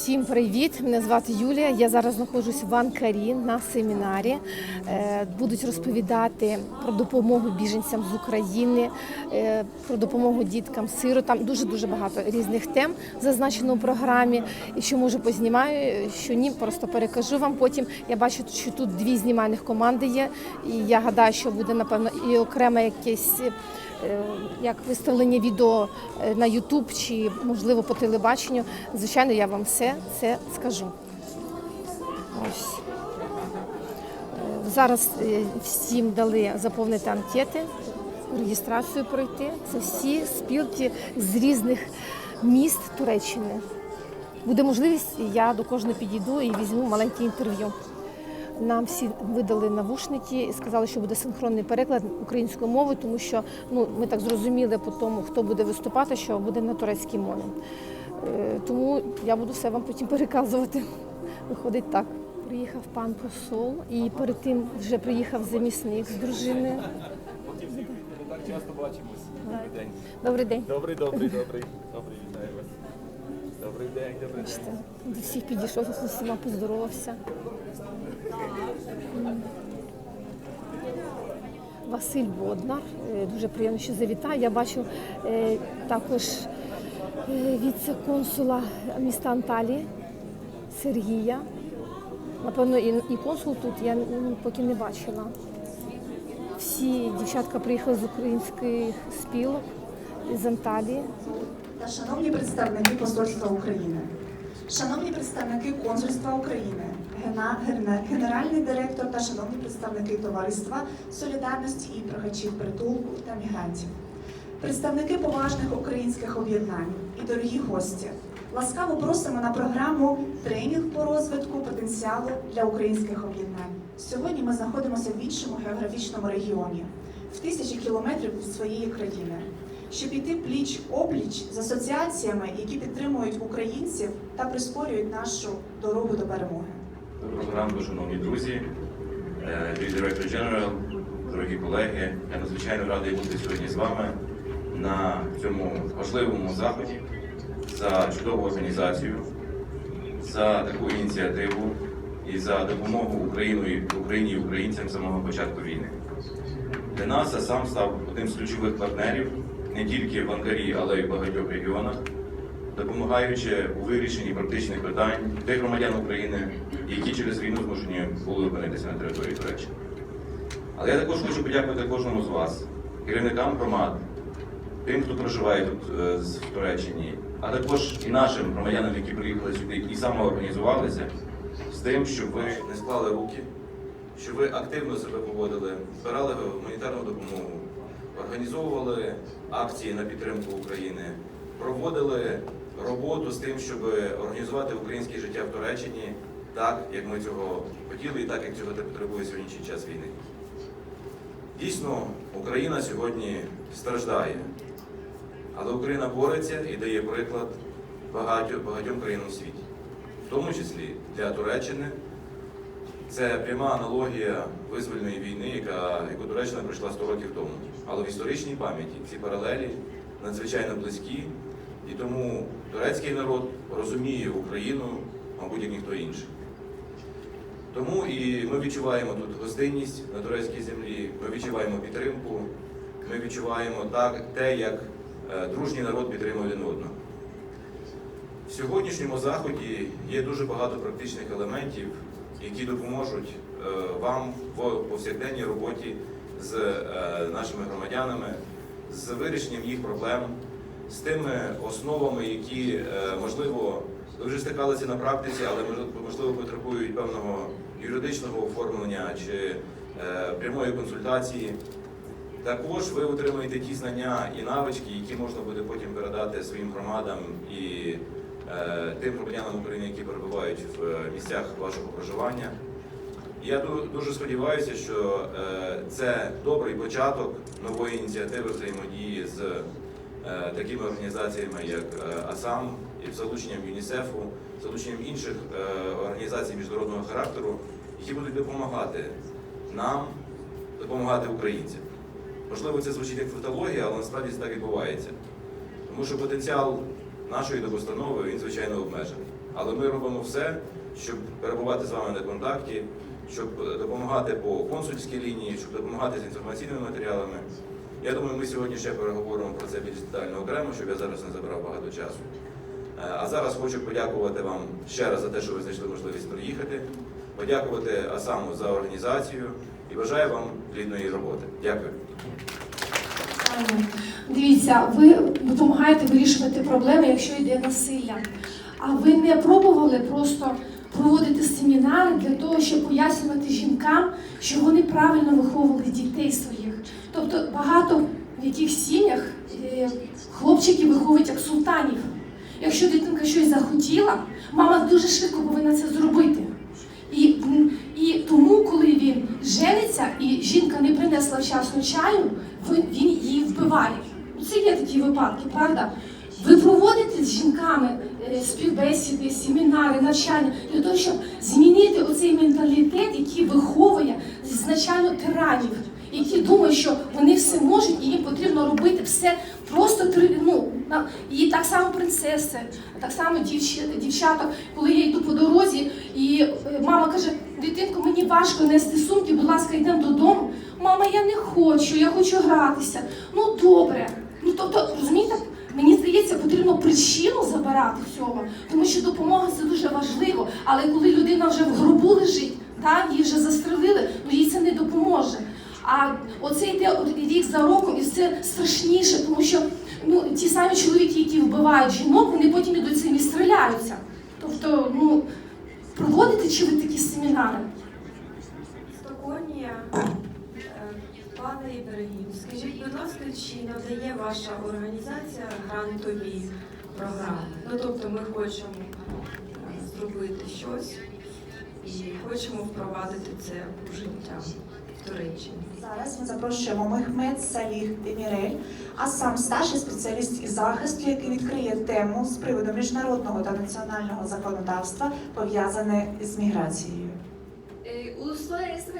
Всім привіт! Мене звати Юлія. Я зараз знаходжусь в Анкарі на семінарі. Е, Будуть розповідати про допомогу біженцям з України, е, про допомогу діткам, сиротам. Дуже дуже багато різних тем зазначено у програмі. І що можу познімаю, що ні, просто перекажу вам. Потім я бачу, що тут дві знімальних команди є. І я гадаю, що буде напевно і окреме якесь. е, Як виставлення відео на YouTube чи можливо по телебаченню, звичайно, я вам все це скажу. Ось. Зараз е, всім дали заповнити анкети, реєстрацію пройти. Це всі спілки з різних міст Туреччини. Буде можливість, я до кожного підійду і візьму маленьке інтерв'ю. Нам всі видали навушники і сказали, що буде синхронний переклад українською мовою, тому що ну, ми так зрозуміли по тому, хто буде виступати, що буде на турецькій мові. Е, Тому я буду все вам потім переказувати. Виходить так. Приїхав пан посол і перед тим вже приїхав замісник з дружиною. Так часто бачимось. Добрий день. Добрий день. Добрий, добрий, добрий. Добрий, вітаю вас. Добрий день, добрий день. Бачите, До всіх підійшов, з усіма поздоровався. Василь Боднар, е, дуже приємно, що завітав. Я бачу е, також е, віце-консула міста Анталії Сергія. Напевно, і, і консул тут я ну, поки не бачила. Всі дівчатка приїхали з українських спілок з Анталії. та шановні представники Посольства України, шановні представники Консульства України, генеральний директор та шановні представники товариства солідарності і прохачів притулку та мігрантів, представники поважних українських об'єднань і дорогі гості. Ласкаво просимо на програму Тренінг по розвитку потенціалу для українських об'єднань. Сьогодні ми знаходимося в іншому географічному регіоні, в тисячі кілометрів від своєї країни щоб іти пліч опліч з асоціаціями, які підтримують українців та прискорюють нашу дорогу до перемоги. Доброго ранку, шановні друзі, Director General, дорогі колеги. Я надзвичайно радий бути сьогодні з вами на цьому важливому заході за чудову організацію, за таку ініціативу і за допомогу Україні, Україні і українцям з самого початку війни. Для нас АСАМ став одним з ключових партнерів не тільки в Анкарі, але й в багатьох регіонах, допомагаючи у вирішенні практичних питань тих громадян України, які через війну змушені були опинитися на території Туреччини. Але я також хочу подякувати кожному з вас, керівникам громад, тим, хто проживає тут е, в Туреччині, а також і нашим громадянам, які приїхали сюди і самоорганізувалися, з тим, щоб ви не склали руки, щоб ви активно себе поводили, збирали гуманітарну допомогу, організовували акції на підтримку України, проводили роботу з тим, щоб організувати українське життя в Туреччині так, як ми цього хотіли, і так, як цього потребує сьогоднішній час війни. Дійсно, Україна сьогодні страждає, але Україна бореться і дає приклад багатьом, країнам у світі, в тому числі для Туреччини. Це пряма аналогія визвольної війни, яка, яку Туреччина пройшла 100 років тому. Але в історичній пам'яті ці паралелі надзвичайно близькі, і тому турецький народ розуміє Україну, мабуть, як ніхто інший. Тому і ми відчуваємо тут гостинність на турецькій землі, ми відчуваємо підтримку, ми відчуваємо так, те, як дружній народ підтримує один одного. В сьогоднішньому заході є дуже багато практичних елементів, які допоможуть е, вам в повсякденній роботі з е, нашими громадянами, з вирішенням їх проблем, з тими основами, які, е, можливо, ви вже стикалися на практиці, але можливо потребують певного юридичного оформлення чи е, прямої консультації. Також ви отримаєте ті знання і навички, які можна буде потім передати своїм громадам і е, тим громадянам України, які перебувають в е, місцях вашого проживання. Я дуже сподіваюся, що е, це добрий початок нової ініціативи взаємодії з е, такими організаціями, як е, АСАМ, і залученням ЮНІСЕФу, залученням інших е, організацій міжнародного характеру, які будуть допомагати нам, допомагати українцям. Можливо, це звучить як фактологія, але насправді це так відбувається. Тому що потенціал нашої допостанови він звичайно обмежений. Але ми робимо все, щоб перебувати з вами на контакті, щоб допомагати по консульській лінії, щоб допомагати з інформаційними матеріалами. Я думаю, ми сьогодні ще переговоримо про це більш детально окремо, щоб я зараз не забрав багато часу. Е, А зараз хочу подякувати вам ще раз за те, що ви знайшли можливість приїхати, подякувати Асаму за організацію і бажаю вам плідної роботи. Дякую. Дивіться, ви допомагаєте вирішувати проблеми, якщо йде насилля. А ви не пробували просто проводити семінари для того, щоб пояснювати жінкам, що вони правильно виховували дітей своїх. Тобто багато в яких сім'ях е, хлопчики виховують як султанів. Якщо дитинка щось захотіла, мама дуже швидко повинна це зробити. І, м, і тому, коли він жениться і жінка не принесла вчасно чаю, він її вбиває. Ну, Це є такі випадки, правда? Ви проводите з жінками е, співбесіди, семінари, навчання для того, щоб змінити оцей менталітет, який виховує значально тиранів, які думають, що вони все можуть і їм потрібно робити все просто ну, і так само принцеси, так само дівч- дівчата, коли я йду по дорозі, і е, мама каже: дитинко, мені важко нести сумки, будь ласка, йдемо додому. Мама, я не хочу, я хочу гратися. Ну добре. Ну тобто, розумієте, мені здається, потрібно причину забирати всього, тому що допомога це дуже важливо. Але коли людина вже в гробу лежить, так, її вже застрелили, ну їй це не допоможе. А оце йде рік за роком, і це страшніше, тому що ну, ті самі чоловіки, які вбивають жінок, вони потім ідуть цим і стріляються. Тобто, ну, проводите чи ви такі семінари? Стоконія, пане Ібрагім, скажіть, будь ласка, чи надає ваша організація грантові програми? Ну тобто ми хочемо е, зробити щось і хочемо впровадити це в життя в Туреччині. Зараз ми запрошуємо Мехмед Саліх Демірель, а сам старший спеціаліст із захисту, який відкриє тему з приводу міжнародного та національного законодавства, пов'язане з міграцією. Uluslararası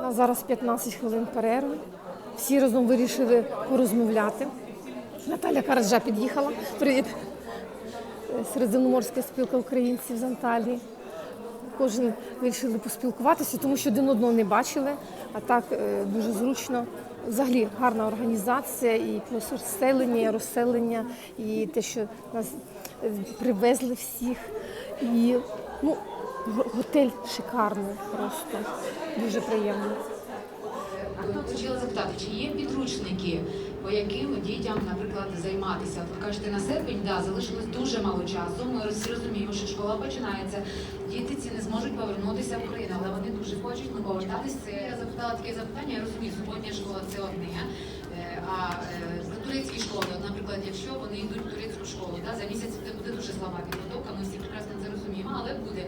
У нас зараз 15 хвилин перерви. Всі разом вирішили порозмовляти. Наталя Караджа під'їхала. Привіт. Е, Середземноморська спілка українців з Анталії. Кожен вирішили поспілкуватися, тому що один одного не бачили, а так е, дуже зручно. Взагалі гарна організація, і розселення, і розселення, і те, що нас е, привезли всіх. І ну, готель шикарний просто, дуже приємно. Тут хотіла запитати, чи є підручники, по яким дітям, наприклад, займатися? От Ви кажете, на серпень да, залишилось дуже мало часу. Ми всі розуміємо, що школа починається. Діти ці не зможуть повернутися в Україну, але вони дуже хочуть ну, повертатися. Я запитала таке запитання. Я розумію, суботня школа це одне. Е, А е, за турецькі школи, наприклад, якщо вони йдуть в турецьку школу, да, за місяць це буде дуже слаба підготовка. Ми всі прекрасно це розуміємо, але буде.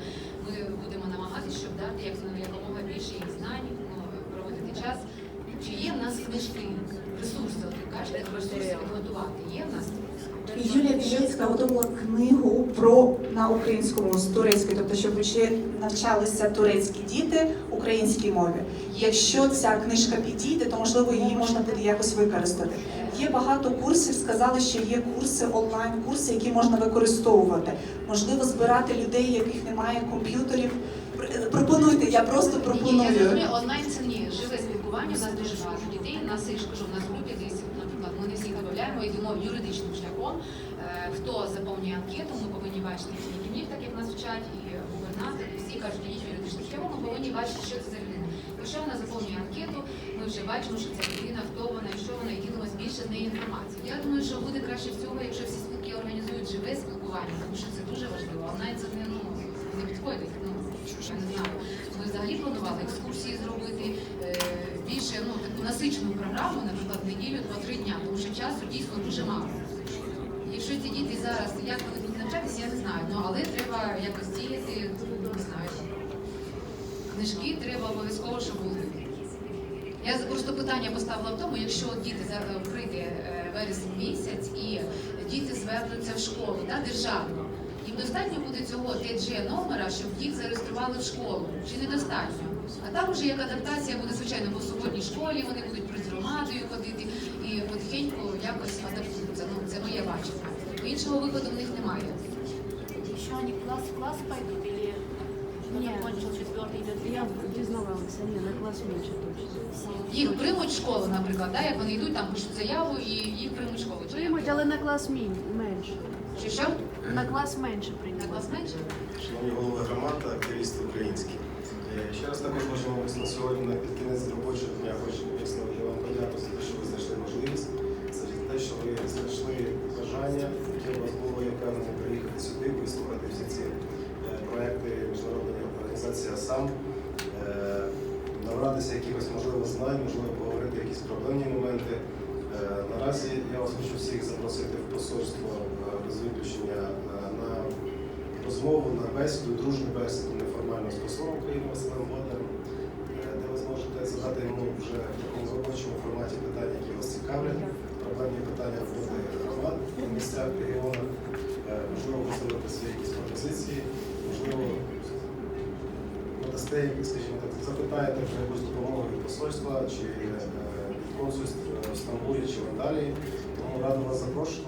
Ми будемо намагатися, щоб дати як якомога більше їх знань, ну, проводити час. Чи є в нас книжки, ресурси, от ви кажете, ресурси підготувати? Є в нас? Юлія Віжецька готувала книгу про на українському з турецької, тобто щоб навчалися турецькі діти українській мові. Якщо ця книжка підійде, то можливо її можна буде якось використати. Є багато курсів, сказали, що є курси онлайн, курси, які можна використовувати. Можливо, збирати людей, яких немає комп'ютерів. Пропонуйте, я просто Ні, я пропоную. зрозумію, онлайн це ні. Живе спілкування, у нас дуже багато дітей. У нас я ж кажу, у нас в групі десь, наприклад, ми не всіх додаємо, йдемо юридичним шляхом. Е, Хто заповнює анкету, ми повинні бачити керівників, так як нас вчать, і губернатор, і всі кажуть, ідіть юридичним шляхом, ми повинні бачити, що це за людина. Якщо вона заповнює анкету, ми вже бачимо, що це людина, хто вона і що вона, і ділимось більше з нею інформацією. Я думаю, що буде краще всього, якщо всі спілки організують живе спілкування, тому що це дуже важливо. Онлайн це не, ну, не підходить. Ну, я не знаю. Ми взагалі планували екскурсії зробити е, більше ну, таку насичену програму, наприклад, неділю два-три дня, тому що часу дійсно дуже мало. Якщо ці діти зараз, як вони будуть навчатися, я не знаю. Ну але треба якось діяти, не знаю. Книжки треба обов'язково, щоб були. Я просто питання поставила в тому, якщо діти зараз прийде е, вересень місяць і діти звернуться в школу да, державну, їм достатньо буде цього ТДЖ номера, щоб їх зареєстрували в школу, чи недостатньо? А там уже як адаптація буде, звичайно, по суботній школі, вони будуть перед громадою ходити і потихеньку якось адаптуються. Ну, це моє бачення. Іншого виходу в них немає. что они класс в класс пойдут Я дізнавалася, ні, на клас менше точно. Їх приймуть в школу, наприклад, да? як вони йдуть, там пишуть заяву і їх приймуть в школу. Чи як? Приймуть, але на клас мін- менше. Чи що? На клас менше На приймуть. клас менше? Шановні голови громад та активісти українські. Е, Ще раз також можемо на сьогодні на під кінець робочого дня хочу висловити вам подяку за те, що ви знайшли можливість, за те, що ви знайшли бажання, яке у вас було я впевнений, приїхати сюди, вислухати всі ці е, проекти організації АСАМ, е, набратися якихось можливо знань, можливо поговорити якісь проблемні моменти. Е, Наразі я вас хочу всіх запросити в посольство е, без виключення на розмову, на бесіду, дружну бесіду неформально з послом України Василем Боднарем, е, де ви зможете задати йому вже в такому робочому форматі питання, які вас цікавлять, проблемні питання роботи громад в місцях, регіонах, можливо, висловити свої якісь пропозиції, можливо, надасте, скажімо так, запитаєте про якусь допомогу від посольства чи е, від консульств в Стамбулі чи в Анталії. Тому радо вас запрошую.